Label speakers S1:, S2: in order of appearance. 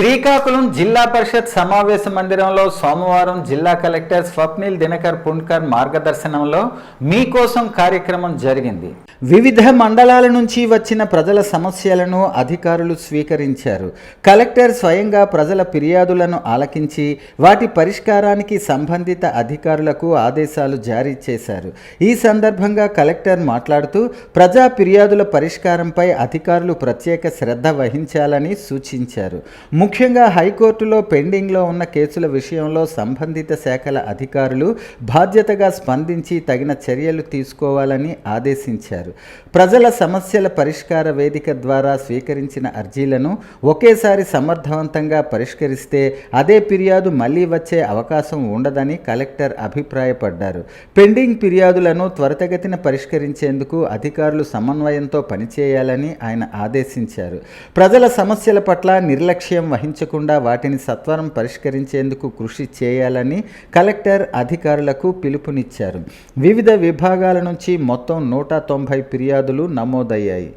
S1: శ్రీకాకుళం జిల్లా పరిషత్ సమావేశ మందిరంలో సోమవారం జిల్లా కలెక్టర్ స్వప్నిల్ దినకర్ పుణ్కర్ మార్గదర్శనంలో మీకోసం కార్యక్రమం జరిగింది. వివిధ మండలాల నుంచి వచ్చిన ప్రజల సమస్యలను అధికారులు స్వీకరించారు. కలెక్టర్ స్వయంగా ప్రజల ఫిర్యాదులను ఆలకించి వాటి పరిష్కారానికి సంబంధిత అధికారులకు ఆదేశాలు జారీ చేశారు. ఈ సందర్భంగా కలెక్టర్ మాట్లాడుతూ ప్రజా ఫిర్యాదుల పరిష్కారంపై అధికారులు ప్రత్యేక శ్రద్ధ వహించాలని సూచించారు. ముఖ్యంగా హైకోర్టులో పెండింగ్లో ఉన్న కేసుల విషయంలో సంబంధిత శాఖల అధికారులు బాధ్యతగా స్పందించి తగిన చర్యలు తీసుకోవాలని ఆదేశించారు. ప్రజల సమస్యల పరిష్కార వేదిక ద్వారా స్వీకరించిన అర్జీలను ఒకేసారి సమర్థవంతంగా పరిష్కరిస్తే అదే ఫిర్యాదు మళ్ళీ వచ్చే అవకాశం ఉండదని కలెక్టర్ అభిప్రాయపడ్డారు. పెండింగ్ ఫిర్యాదులను త్వరితగతిన పరిష్కరించేందుకు అధికారులు సమన్వయంతో పనిచేయాలని ఆయన ఆదేశించారు. ప్రజల సమస్యల పట్ల నిర్లక్ష్యం వహించకుండా వాటిని సత్వరం పరిష్కరించేందుకు కృషి చేయాలని కలెక్టర్ అధికారులకు పిలుపునిచ్చారు. వివిధ విభాగాల నుంచి మొత్తం నూట తొంభై ఫిర్యాదులు నమోదయ్యాయి.